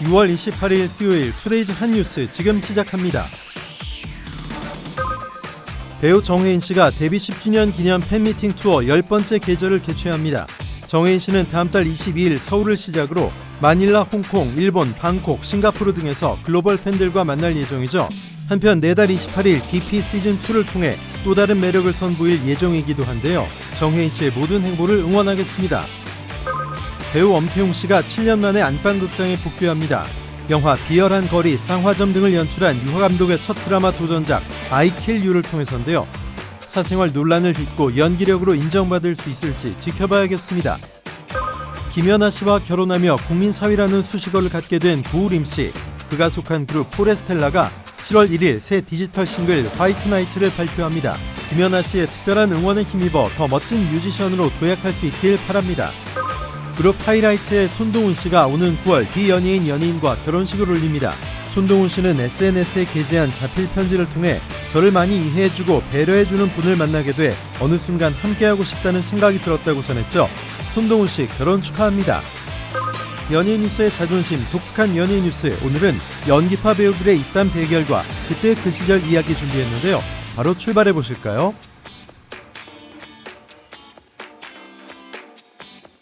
6월 28일 수요일 투데이즈 한 뉴스 지금 시작합니다. 배우 정혜인 씨가 데뷔 10주년 기념 팬미팅 투어 10번째 계절을 개최합니다. 정혜인 씨는 다음 달 22일 서울을 시작으로 마닐라, 홍콩, 일본, 방콕, 싱가포르 등에서 글로벌 팬들과 만날 예정이죠. 한편 내달 28일 BP 시즌2를 통해 또 다른 매력을 선보일 예정이기도 한데요. 정혜인 씨의 모든 행보를 응원하겠습니다. 배우 엄태웅 씨가 7년 만에 안방극장에 복귀합니다. 영화 비열한 거리, 쌍화점 등을 연출한 유화 감독의 첫 드라마 도전작 Kill You를 통해서인데요. 사생활 논란을 딛고 연기력으로 인정받을 수 있을지 지켜봐야겠습니다. 김연아 씨와 결혼하며 국민 사위라는 수식어를 갖게 된 구우림 씨. 그가 속한 그룹 포레스텔라가 7월 1일 새 디지털 싱글 화이트 나이트를 발표합니다. 김연아 씨의 특별한 응원에 힘입어 더 멋진 뮤지션으로 도약할 수 있길 바랍니다. 그룹 하이라이트의 손동훈 씨가 오는 9월 비연예인 연예인과 결혼식을 올립니다. 손동훈 씨는 SNS에 게재한 자필 편지를 통해 저를 많이 이해해주고 배려해주는 분을 만나게 돼 어느 순간 함께하고 싶다는 생각이 들었다고 전했죠. 손동훈 씨 결혼 축하합니다. 연예인 뉴스의 자존심, 독특한 연예인 뉴스. 오늘은 연기파 배우들의 입단 대결과 그때 그 시절 이야기 준비했는데요. 바로 출발해 보실까요?